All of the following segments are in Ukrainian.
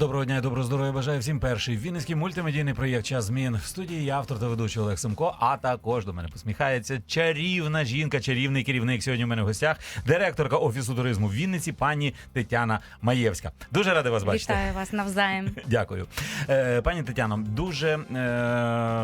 Доброго дня і доброго здоров'я. Бажаю всім перший вінницький мультимедійний проєкт Час змін в студії я, автор та ведучий Олег Семко. А також до мене посміхається чарівна жінка, чарівний керівник. Сьогодні у мене в гостях директорка офісу туризму в Вінниці, пані Тетяна Маєвська. Дуже радий вас бачити. Вітаю вас навзаєм. Дякую, е, пані Тетяно. Дуже е,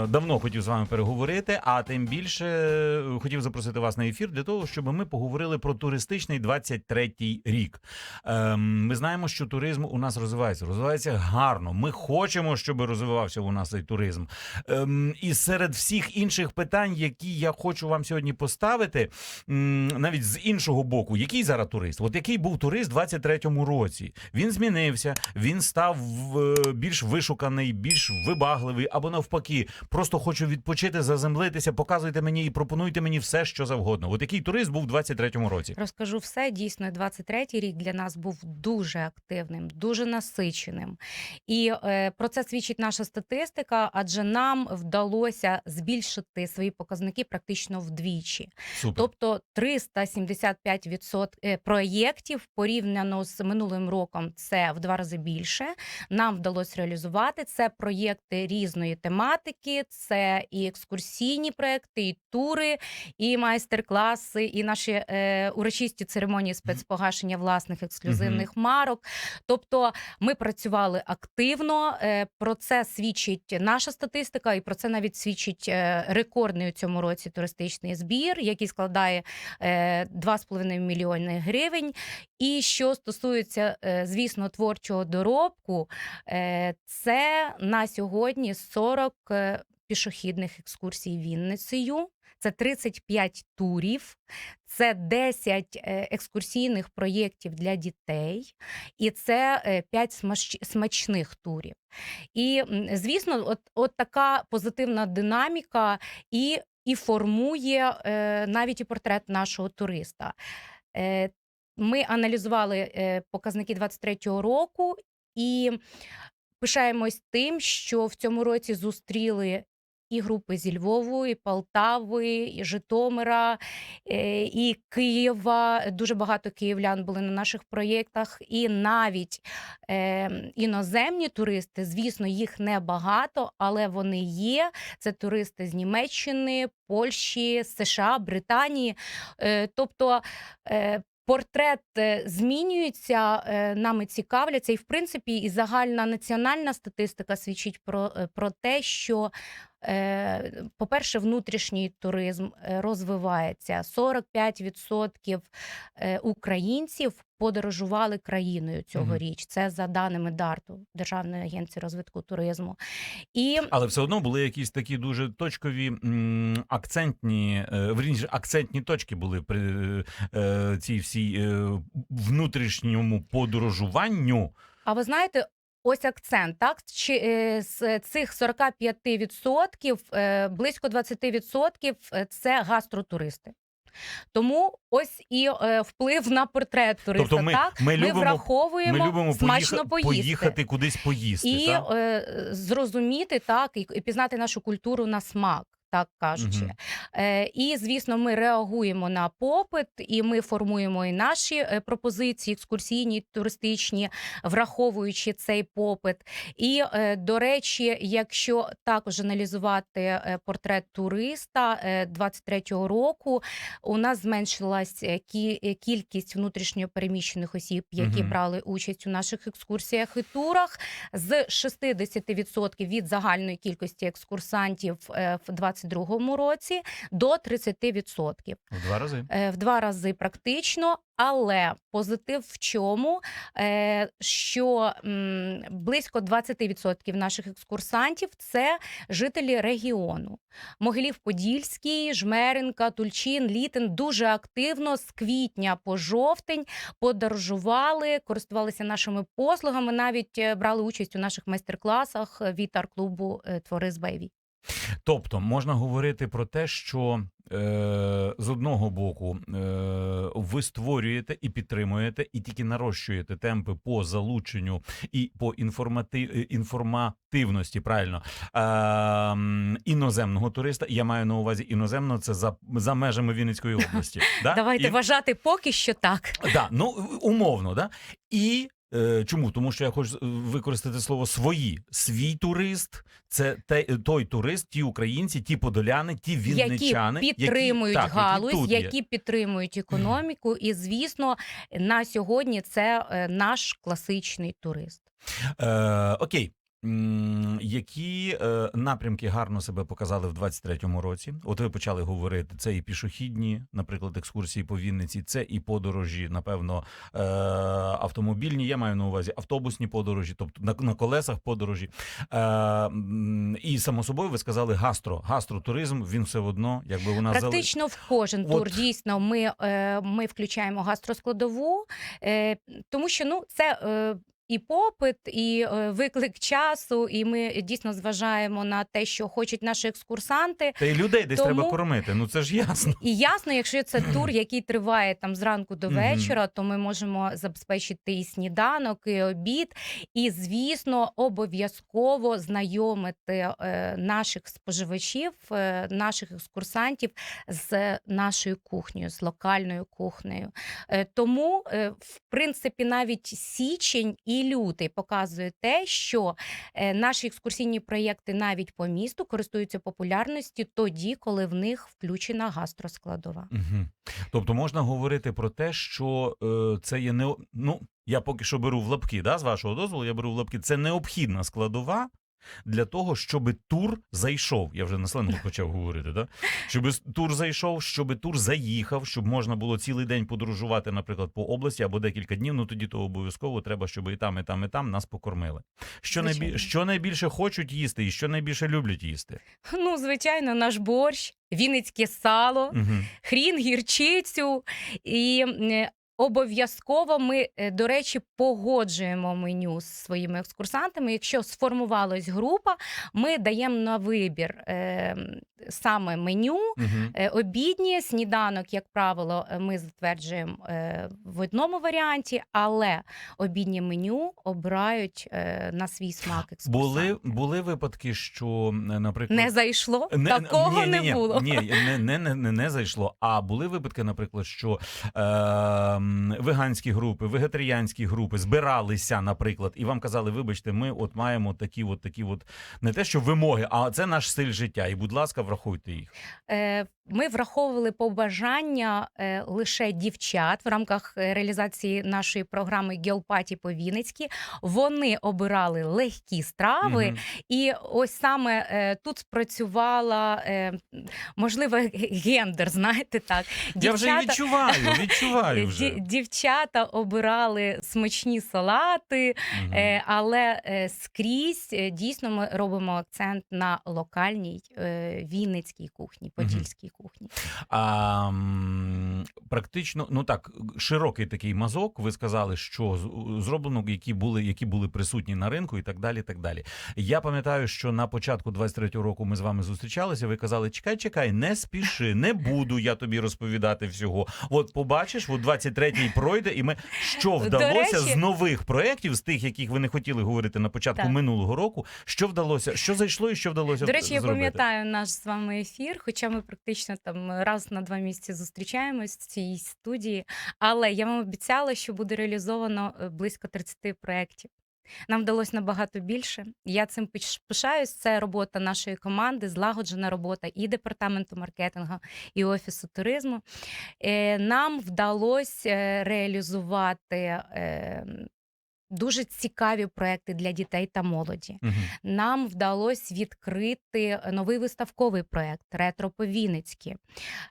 давно хотів з вами переговорити, а тим більше е, хотів запросити вас на ефір для того, щоб ми поговорили про туристичний 23-й рік. Е, ми знаємо, що туризм у нас розвивається. Розвивається гарно. Ми хочемо, щоб розвивався у нас цей туризм. Ем, і серед всіх інших питань, які я хочу вам сьогодні поставити, м, навіть з іншого боку, який зараз турист? От який був турист в 23-му році? Він змінився, він став е, більш вишуканий, більш вибагливий, або навпаки, просто хочу відпочити, заземлитися. Показуйте мені і пропонуйте мені все, що завгодно. От який турист був в 23-му році? Розкажу все. Дійсно, 23-й рік для нас був дуже активним, дуже насиченим. І е, про це свідчить наша статистика, адже нам вдалося збільшити свої показники практично вдвічі. Супер. Тобто 375 відсот... е, проєктів порівняно з минулим роком це в два рази більше. Нам вдалося реалізувати це проєкти різної тематики, це і екскурсійні проєкти, і тури, і майстер-класи, і наші е, урочисті церемонії спецпогашення власних ексклюзивних марок. Тобто ми працювали активно. е, Про це свідчить наша статистика, і про це навіть свідчить е, рекордний у цьому році туристичний збір, який складає е, 2,5 мільйони гривень. І що стосується, е, звісно, творчого доробку, е, це на сьогодні 40 е, пішохідних екскурсій Вінницею. Це 35 турів, це 10 е, екскурсійних проєктів для дітей, і це 5 смачних турів. І, звісно, от, от така позитивна динаміка і, і формує е, навіть і портрет нашого туриста. Е, Ми аналізували е, показники 23-го року і пишаємось тим, що в цьому році зустріли і групи зі Львову, і Полтави, і Житомира, е, і Києва. Дуже багато київлян були на наших проєктах, і навіть е, іноземні туристи, звісно, їх небагато, але вони є. Це туристи з Німеччини, Польщі, США, Британії. Е, тобто е, Портрет змінюється, нами цікавляться, і в принципі, і загальна національна статистика свідчить про, про те, що, по-перше, внутрішній туризм е, розвивається. 45% е, українців подорожували країною цьогоріч. Це за даними ДАРТу, Державної агенції розвитку туризму. І Але все одно були якісь такі дуже точкові акцентні, е, верніше, акцентні точки були при е, цій всій е, внутрішньому подорожуванню. А ви знаєте, ось акцент, так? Чи е, з цих 45% е, близько 20% е, це гастротуристи. Тому ось і е, вплив на портрет туриста. Тобто ми, так? ми, Ми любимо, враховуємо ми любимо смачно поїха- поїсти. поїхати кудись поїсти. і так? е, зрозуміти так, і, і пізнати нашу культуру на смак так кажучи. Угу. І звісно, ми реагуємо на попит, і ми формуємо і наші е, пропозиції, екскурсійні, туристичні, враховуючи цей попит. І е, до речі, якщо також аналізувати портрет туриста 23-го року, у нас зменшилась кі кількість внутрішньопереміщених осіб, які угу. брали участь у наших екскурсіях і турах з 60% від загальної кількості екскурсантів в 20 2022 році до 30%. В два рази е, в два рази практично. Але позитив в чому, е, що близько 20% наших екскурсантів це жителі регіону. Могилів Подільський, Жмеренка, Тульчин, Літин дуже активно з квітня по жовтень подорожували, користувалися нашими послугами, навіть е, брали участь у наших майстер-класах від арт-клубу Твори з Байві. Тобто можна говорити про те, що е, з одного боку е, ви створюєте і підтримуєте, і тільки нарощуєте темпи по залученню і по інформати, е, інформативності, правильно е, іноземного туриста. Я маю на увазі іноземного це за, за межами Вінницької області. да? Давайте І- вважати поки що так. Да, ну умовно, да? І чому? Тому що я хочу е, використати слово свої. Свій турист це те, той турист, ті українці, ті подоляни, ті вінничани, які підтримують які, так, галузь, які, тут є. які підтримують економіку, і звісно, на сьогодні це е, наш класичний турист. Е, окей. Які е, напрямки гарно себе показали в 23-му році? От ви почали говорити, це і пішохідні, наприклад, екскурсії по Вінниці, це і подорожі, напевно, е, автомобільні. Я маю на увазі автобусні подорожі, тобто на, на колесах подорожі. Е, і само собою ви сказали гастро. Гастротуризм він все одно, якби у нас зали- Практично в кожен От. тур дійсно ми, е, ми включаємо гастроскладову, е, тому що ну це. е, І попит, і е, виклик часу, і ми дійсно зважаємо на те, що хочуть наші екскурсанти. Та й людей десь Тому- треба кормити. Ну це ж ясно. І ясно, якщо це тур, який триває там зранку до вечора, то ми можемо забезпечити і сніданок, і обід, і звісно, обов'язково знайомити е, наших споживачів, е, наших екскурсантів з нашою кухнею, з локальною кухнею. Е, тому, е, в принципі, навіть січень і лютий показує те, що е, наші екскурсійні проєкти навіть по місту користуються популярністю тоді, коли в них включена гастроскладова. Угу. Тобто можна говорити про те, що е, це є не ну я поки що беру в лапки, да, з вашого дозволу, я беру в лапки. Це необхідна складова. Для того, щоб тур зайшов, я вже на сленгу почав говорити, да? щоб тур зайшов, щоб тур заїхав, щоб можна було цілий день подорожувати, наприклад, по області або декілька днів. Ну тоді то обов'язково треба, щоб і там, і там, і там нас покормили. Що, найбі... Звичайно. що найбільше хочуть їсти, і що найбільше люблять їсти? Ну, звичайно, наш борщ, вінницьке сало, Угу. хрін, гірчицю. І обов'язково ми, е, до речі, погоджуємо меню з своїми екскурсантами. Якщо сформувалась група, ми даємо на вибір е, саме меню. Угу. Е, Обідні сніданок, як правило, е, ми затверджуємо е, в одному варіанті, але обіднє меню обирають на свій смак Були, були випадки, що, наприклад, Не зайшло, Не- такого ні, ні, не було. Ні, не, не, не, не, не зайшло. А були випадки, наприклад, що е, веганські групи, вегетаріанські групи збиралися, наприклад, і вам казали, вибачте, ми от маємо такі, от такі, от не те, що вимоги, а це наш стиль життя. І, будь ласка, врахуйте їх. Е, Ми враховували побажання е, лише дівчат в рамках е, реалізації нашої програми Геопаті по Вінницькі. Вони обирали легкі страви, Мгм. і ось саме е, тут спрацювала можливо гендер. Знаєте, так Я вже відчуваю, відчуваю вже. Дівчата обирали смачні салати. Е, але скрізь дійсно ми робимо акцент на локальній вінницькій кухні, подільській кухні. А, практично, ну так, широкий такий мазок. Ви сказали, що зроблено, які були, які були присутні на ринку, і так далі. так далі. Я пам'ятаю, що на початку 23-го року ми з вами зустрічалися. Ви казали: чекай, чекай, не спіши, не буду я тобі розповідати всього. От побачиш, от 23-й пройде, і ми що вдалося речі- з нових проєктів, з тих, яких ви не хотіли говорити на початку Так. минулого року. Що вдалося, що зайшло, і що вдалося До речі, я пам'ятаю наш з вами ефір, хоча ми практично там раз на два місяці зустрічаємось в цій студії. Але я вам обіцяла, що буде реалізовано е, близько 30 проєктів. Нам вдалося набагато більше. Я цим пиш- пишаюсь. Це робота нашої команди, злагоджена робота і департаменту маркетингу, і офісу туризму. Е, Нам вдалося е, реалізувати е, дуже цікаві проекти для дітей та молоді. Мгм. Нам вдалося відкрити новий виставковий проект Ретро по Вінницьки,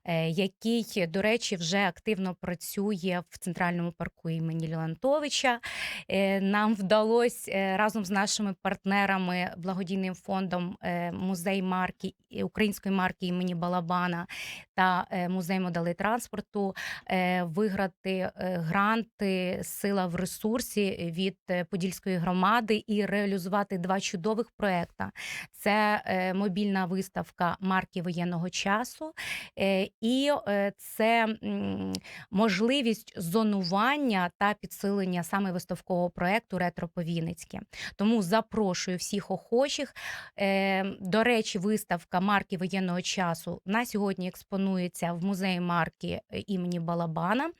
е, який, до речі, вже активно працює в центральному парку імені Леонтовича. Е, Нам вдалося е, разом з нашими партнерами, благодійним фондом е, музей марки е, української марки імені Балабана та е, музей моделей транспорту е, виграти е, гранти Сила в ресурсі від Подільської громади і реалізувати два чудових проекти. Це мобільна виставка марки воєнного часу, і це можливість зонування та підсилення саме виставкового проекту Ретро по Вінницьки. Тому запрошую всіх охочих. Е, До речі, виставка марки воєнного часу на сьогодні експонує планується в музеї марки е, імені Балабана.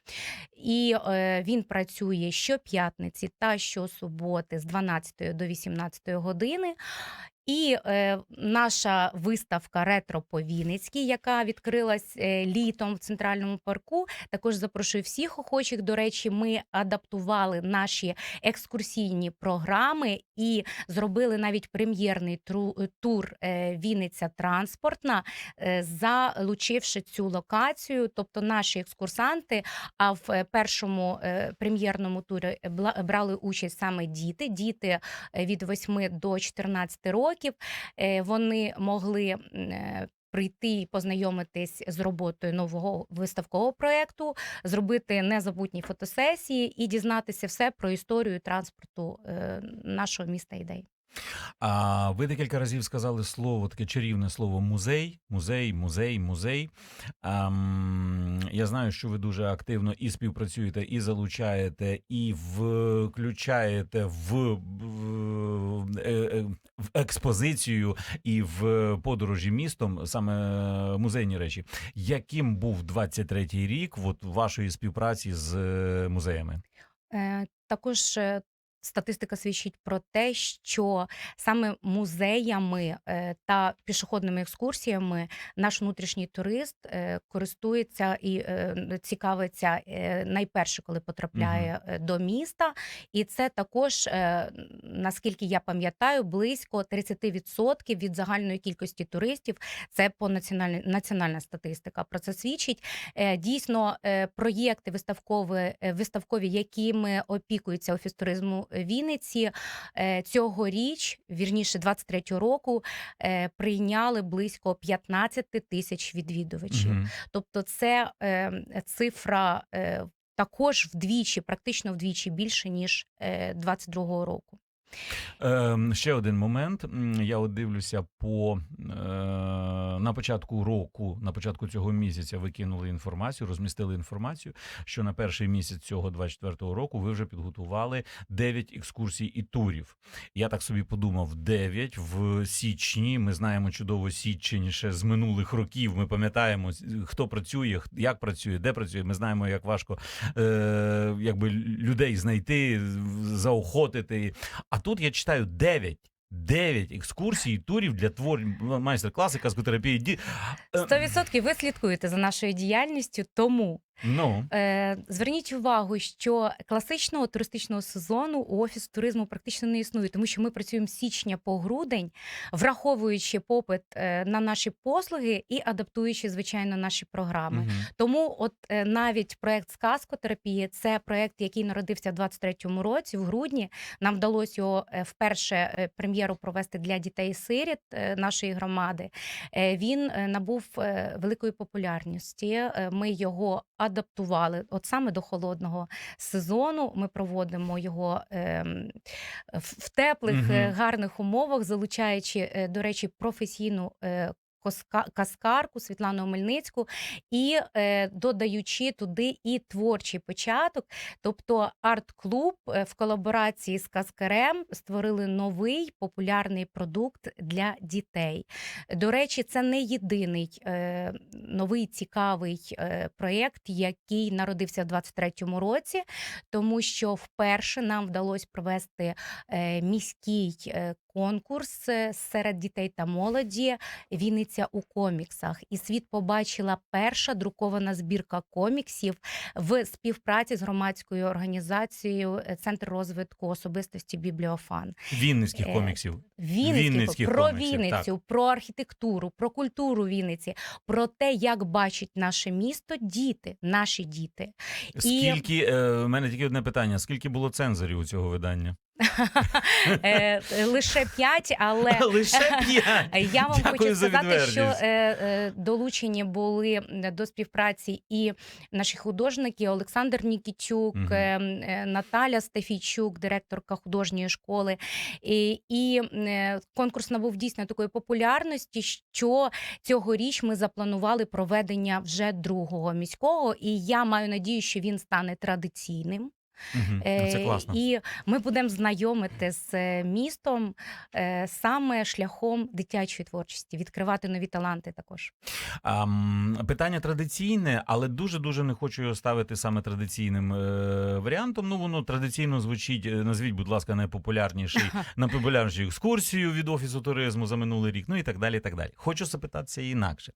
І е, він працює щоп'ятниці та щосуботи з 12 до 18 години. І е, наша виставка Ретро по Вінницькій, яка відкрилась е, літом в центральному парку, також запрошую всіх охочих. До речі, ми адаптували наші екскурсійні програми і зробили навіть прем'єрний тру- тур е, Вінниця транспортна, е, залучивши цю локацію. Тобто наші екскурсанти, а в е, першому е, прем'єрному турі брали участь саме діти. Діти е, від 8 до 14 років. Е, Вони могли е, прийти і познайомитись з роботою нового виставкового проєкту, зробити незабутні фотосесії і дізнатися все про історію транспорту е, нашого міста ідей. А ви декілька разів сказали слово, таке чарівне слово музей, музей, музей, музей. Ам, я знаю, що ви дуже активно і співпрацюєте, і залучаєте, і включаєте в, в, е, е, в експозицію і в подорожі містом саме музейні речі. Яким був 23-й рік от, вашої співпраці з е, музеями? Також статистика свідчить про те, що саме музеями е, та пішохідними екскурсіями наш внутрішній турист е, користується і е, цікавиться найперше, коли потрапляє е, до міста. І це також, наскільки я пам'ятаю, близько 30% від загальної кількості туристів. Це по національній національна статистика. Про це свідчить. Дійсно, проєкти виставкові, виставкові, якими опікується офіс туризму Вінниці, е, цьогоріч, вірніше 23-го року, е, прийняли близько 15 тисяч відвідувачів. Угу. Тобто, це е, цифра також вдвічі, практично вдвічі більше ніж е, 22-го року. Ем, ще один момент. Я от дивлюся по е, на початку року, на початку цього місяця ви кинули інформацію, розмістили інформацію, що на перший місяць цього 24-го року ви вже підготували 9 екскурсій і турів. Я так собі подумав: 9 в січні. Ми знаємо чудово січень ще з минулих років. Ми пам'ятаємо, хто працює, як працює, де працює. Ми знаємо, як важко е, якби людей знайти, заохотити. А тут я читаю 9. 9 екскурсій турів для творів майстер-класи, казкотерапії. Ді... Е, 100% ви слідкуєте за нашою діяльністю, тому Ну, Е, зверніть увагу, що класичного туристичного сезону у офісу туризму практично не існує, тому що ми працюємо з січня по грудень, враховуючи попит е, на наші послуги і адаптуючи, звичайно, наші програми. мгм. Тому, от е, навіть проект сказкотерапії це проект, який народився в 23-му році, в грудні. Нам вдалося його е, вперше е, прем'єру провести для дітей сиріт е, нашої громади. Е, Він е, набув е, великої популярності. Е, Ми його адаптували от саме до холодного сезону. Ми проводимо його ем, в теплих, е, гарних умовах, залучаючи, е, до речі, професійну. Каскарку Світлану Омельницьку і е, додаючи туди і творчий початок. Тобто арт-клуб е, в колаборації з Каскарем створили новий популярний продукт для дітей. До речі, це не єдиний е, новий цікавий е, проєкт, який народився в 23-му році, тому що вперше нам вдалося провести е, міський е, конкурс серед дітей та молоді Вінниця у коміксах. І світ побачила перша друкована збірка коміксів в співпраці з громадською організацією е, Центр розвитку особистості Бібліофан. Вінницьких Е, коміксів. Вінницьких, Вінницьких про коміксів, Вінницю, про архітектуру, про культуру Вінниці, про те, як бачить наше місто діти, наші діти. Скільки е, у мене тільки одне питання: скільки було цензорів у цього видання? Е, Лише п'ять, але Лише п'ять. Я вам Дякую хочу сказати, що е, е, долучені були до співпраці і наші художники Олександр Нікітюк, Мгм. е, е, Наталя Стефійчук, директорка художньої школи. І, і конкурс набув дійсно такої популярності, що цьогоріч ми запланували проведення вже другого міського. І я маю надію, що він стане традиційним. Е, Це класно. І ми будемо знайомити з е, містом е, саме шляхом дитячої творчості, відкривати нові таланти також. Питання традиційне, але дуже дуже не хочу його ставити саме традиційним е, варіантом. Ну воно традиційно звучить. е, Назвіть, будь ласка, найпопулярніший найпопулярнішу екскурсію від офісу туризму за минулий рік. Ну і так далі. і так далі. Хочу запитатися інакше.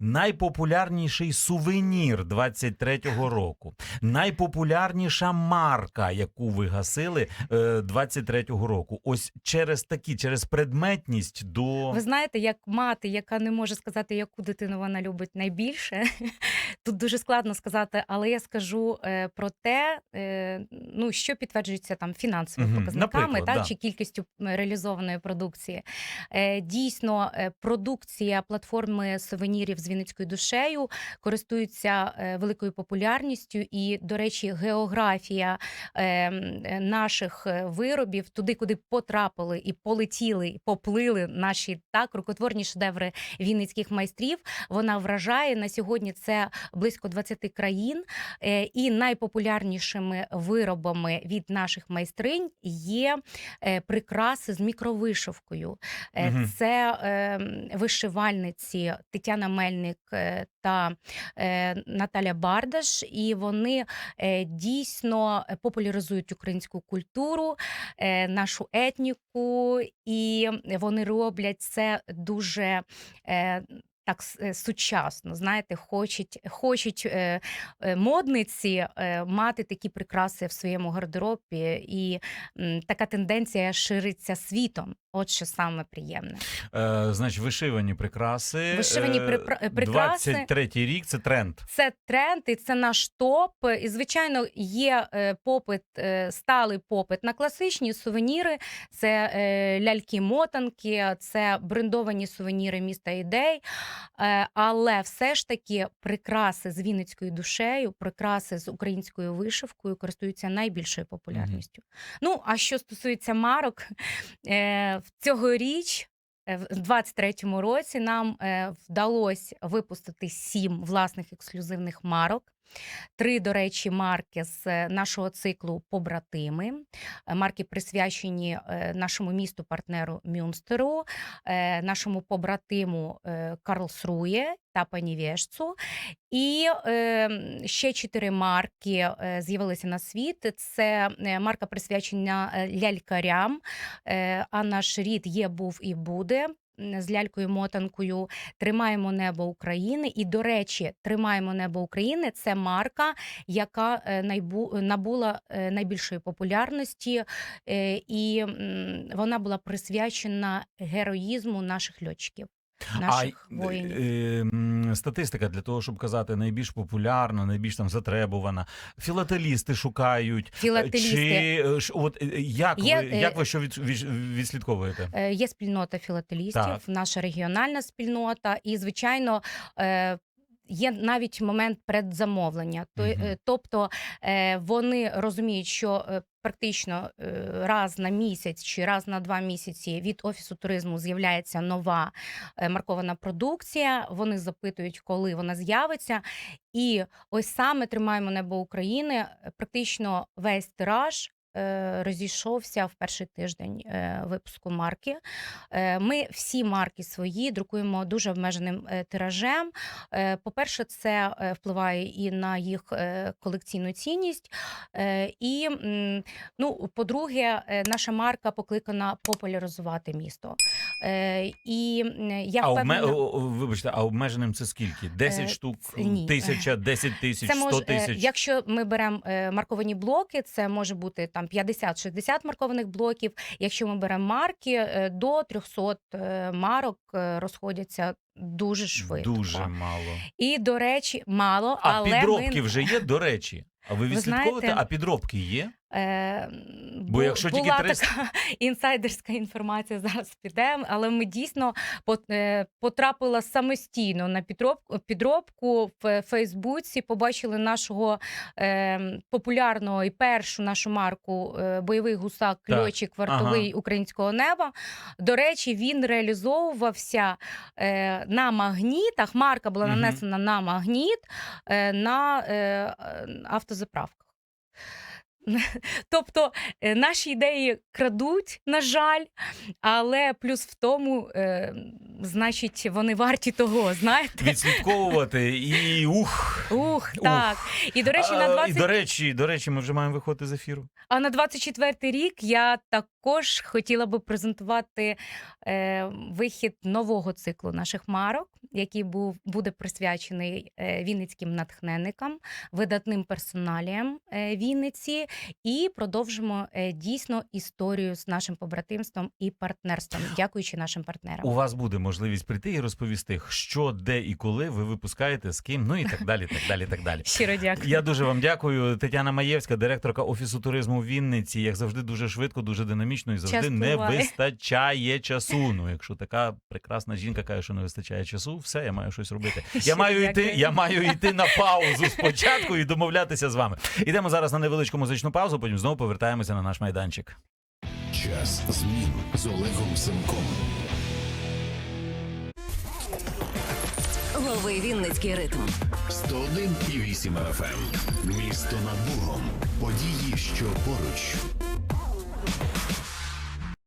Найпопулярніший сувенір 23-го року, найпопулярніша марка, яку ви гасили е, 23-го року. Ось через такі, через предметність до Ви знаєте, як мати, яка не може сказати, яку дитину вона любить найбільше. Тут дуже складно сказати, але я скажу е, про те, е, ну що підтверджується там фінансовими Мгм, показниками, наприклад, так да. чи кількістю реалізованої продукції. Е, дійсно, е, продукція платформи сувенірів з Вінницькою душею користується е, великою популярністю, і, до речі, географія е, е, наших е, виробів туди, куди потрапили і полетіли, і поплили наші так рукотворні шедеври вінницьких майстрів. Вона вражає на сьогодні. Це близько 20 країн, е, і найпопулярнішими виробами від наших майстринь є е, прикраси з мікровишивкою. Це е, вишивальниці Тетяна Мельник та е, Наталя Бардаш, і вони е, дійсно популяризують українську культуру, е, нашу етніку, і вони роблять це дуже. е, Так е, сучасно, знаєте, хочуть, хочуть е, е, модниці е, мати такі прикраси в своєму гардеробі, і м, така тенденція шириться світом. От що саме приємне. Е, значить, вишивані прикраси. Вишивані припра- е, прикраси. 23-й рік це тренд. Це тренд, і це наш топ. І звичайно, є е, попит, е, сталий попит на класичні сувеніри. Це е, ляльки-мотанки, це брендовані сувеніри міста ідей. Е, Але все ж таки прикраси з вінницькою душею, прикраси з українською вишивкою користуються найбільшою популярністю. Ну а що стосується марок, е, цьогоріч. е, В 23-му році нам е, вдалося випустити сім власних ексклюзивних марок. Три, до речі, марки з е, нашого циклу Побратими. Е, Марки присвячені е, нашому місту партнеру Мюнстеру, нашому побратиму Карлсрує та Панівєшцу. І ще чотири марки з'явилися на світ. Це марка присвячена лялькарям. А наш рід є, був і буде. З лялькою-мотанкою Тримаємо небо України. І, до речі, Тримаємо небо України це марка, яка е, набула е, найбільшої популярності, е, і вона була присвячена героїзму наших льотчиків, наших а, воїнів. е, статистика для того, щоб казати найбільш популярна, найбільш там затребувана. Філателісти шукають. Філателісти. Чи е, от е, як Є, ви е, як ви що від, від, відслідковуєте? Е, Є спільнота філателістів, Так. наша регіональна спільнота, і звичайно. Є навіть момент предзамовлення, е, тобто е, вони розуміють, що е, практично раз на місяць чи раз на два місяці від офісу туризму з'являється нова маркована продукція. Вони запитують, коли вона з'явиться. І ось саме тримаємо небо України. Практично весь тираж розійшовся в перший тиждень е, випуску марки. Е, Ми всі марки свої друкуємо дуже обмеженим е, тиражем. Е, По-перше, це е, впливає і на їх е, колекційну цінність. Е, І, ну, по-друге, е, наша марка покликана популяризувати місто. Е, І я А впевнена... вибачте, а обмеженим це скільки? 10 Е, штук, ні. тисяча, 10 тисяч, Це 100 е, тисяч. якщо ми беремо е, марковані блоки, це може бути там 50-60 маркованих блоків. Якщо ми беремо марки, е, до 300 е, марок е, розходяться дуже швидко. Дуже мало. І до речі, мало, А але підробки ми... вже є, до речі. А ви Ви відслідковуєте? знаєте, А підробки є? Е, Бо бу- якщо тільки 300 така інсайдерська інформація, зараз піде, але ми дійсно е, потрапила самостійно на підробку, підробку в Фейсбуці. Побачили нашого е, популярного і першу нашу марку е, бойовий гусак льотчик вартовий українського неба. До речі, він реалізовувався е, на магнітах. Марка була нанесена на магніт е, на е, автозаправках. Тобто е, наші ідеї крадуть, на жаль, але плюс в тому, е, значить, вони варті того, знаєте. Відслідковувати і ух. Ух, так. І до речі, на А, 20... І до речі, до речі, ми вже маємо виходити з ефіру. А на 24-й рік я також хотіла би презентувати е, вихід нового циклу наших марок, який був буде присвячений е, вінницьким натхненникам, видатним персоналіям е, Вінниці, і продовжимо е, дійсно історію з нашим побратимством і партнерством, дякуючи нашим партнерам. У вас буде можливість прийти і розповісти, що, де і коли ви випускаєте, з ким, ну і так далі. так далі, так далі. Щиро дякую. Я дуже вам дякую. Тетяна Маєвська, директорка офісу туризму Вінниці. Як завжди, дуже швидко, дуже динамічно і завжди Час не пливає. вистачає часу. Ну, якщо така прекрасна жінка каже, що не вистачає часу, все, я маю щось робити. Я маю йти, я маю йти на паузу спочатку і домовлятися з вами. Ідемо зараз на невеличку музичну паузу, потім знову повертаємося на наш майданчик. Час змін з Олегом Семком. Лови Вінницький ритм. 101,8 FM. Місто над Богом. Події, що поруч.